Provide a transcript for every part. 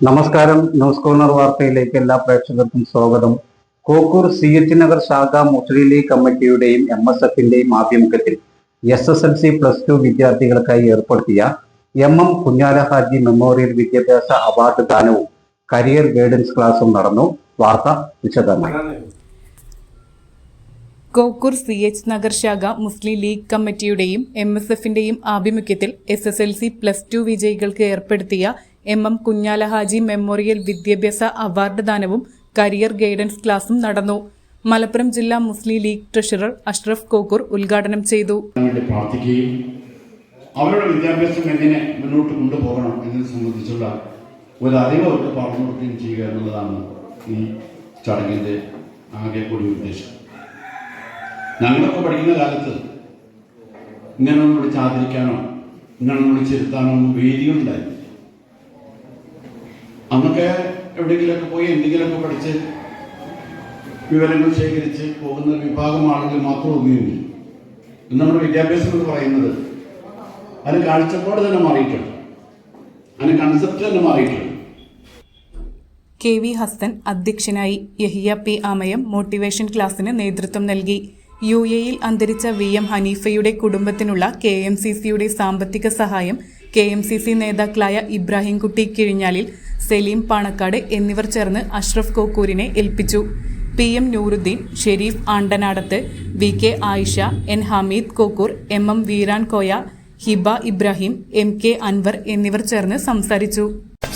നമസ്കാരം. News corner വാർത്തയിലേക്ക് എല്ലാ പ്രേക്ഷകർക്കും സ്വാഗതം. കോക്കൂർ സി എച്ച് നഗർ ശാഖ മുസ്ലിം ലീഗ് കമ്മിറ്റിയുടെയും എം എസ് എഫിന്റെയും ആഭിമുഖ്യത്തിൽ S S L C plus two വിദ്യാർത്ഥികൾക്കായി ഏർപ്പെടുത്തിയ M M Kunhala Haji memorial വിദ്യാഭ്യാസ അവാർഡ് ദാനവും കരിയർ ഗൈഡൻസ് ക്ലാസും നടന്നു. വാർത്ത വിശദമായി. കോക്കൂർ സി എച്ച് നഗർ ശാഖ മുസ്ലിം ലീഗ് കമ്മിറ്റിയുടെയും എം എസ് എഫിന്റെയും ആഭിമുഖ്യത്തിൽ S S L C plus two വിജയികൾക്ക് ഏർപ്പെടുത്തിയ എം എം കുഞ്ഞാലഹാജി മെമ്മോറിയൽ വിദ്യാഭ്യാസ അവാർഡ് ദാനവും കരിയർ ഗൈഡൻസ് ക്ലാസും നടന്നു. മലപ്പുറം ജില്ലാ മുസ്ലിം ലീഗ് ട്രഷറർ അഷ്റഫ് കോക്കൂർ ഉദ്ഘാടനം ചെയ്തു. അവരുടെ വിദ്യാഭ്യാസം എങ്ങനെ മുന്നോട്ട് കൊണ്ടുപോകണം എന്നതിനെ സംബന്ധിച്ചുള്ള ഒരു അറിവ് അവർക്ക് പറഞ്ഞു കൊടുക്കുകയും ചെയ്യുക എന്നുള്ളതാണ് ഈ ചടങ്ങിന്റെ ആകെ കൂടി ഉദ്ദേശം. ഞങ്ങളൊക്കെ പഠിക്കുന്ന കാലത്ത് ഇങ്ങനെ ഒന്ന് വിളിച്ച് ആദരിക്കാനോ ഇങ്ങനൊന്നും വിളിച്ചിരുത്താനോ ഒന്നും വേദികളുണ്ടായിരുന്നു. അന്നൊക്കെ എവിടെയെങ്കിലുമൊക്കെ പോയി എന്തെങ്കിലുമൊക്കെ പഠിച്ച് വിവരങ്ങൾ ശേഖരിച്ച് പോകുന്ന വിഭാഗം ആളുകൾ മാത്രം ഒന്നുമില്ല ഇന്ന് നമ്മുടെ വിദ്യാഭ്യാസം എന്ന് പറയുന്നത് അതിന് കാഴ്ചപ്പാട് തന്നെ മാറിയിട്ടുണ്ട്. അതിന് കൺസെപ്റ്റ് തന്നെ മാറിയിട്ടുണ്ട്. കെ വി ഹസ്തൻ അധ്യക്ഷനായി യഹിയ പി ആമയം മോട്ടിവേഷൻ ക്ലാസ്സിന് നേതൃത്വം നൽകി. യു എയിൽ അന്തരിച്ച വി എം ഹനീഫയുടെ കുടുംബത്തിനുള്ള കെ എം സി സിയുടെ സാമ്പത്തിക സഹായം കെ എം സി സി നേതാക്കളായ ഇബ്രാഹിംകുട്ടി കിഴിഞ്ഞാലിൽ സലീം പാണക്കാട് എന്നിവർ ചേർന്ന് അഷ്റഫ് കോക്കൂരിനെ ഏൽപ്പിച്ചു. P M Nooruddeen Sharif Andanadath V K Ayisha N Hameed Kokkur M M Veeran Koya Hiba Ibrahim M K Anwar എന്നിവർ ചേർന്ന് സംസാരിച്ചു.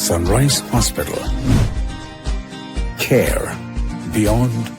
Sunrise hospital care beyond.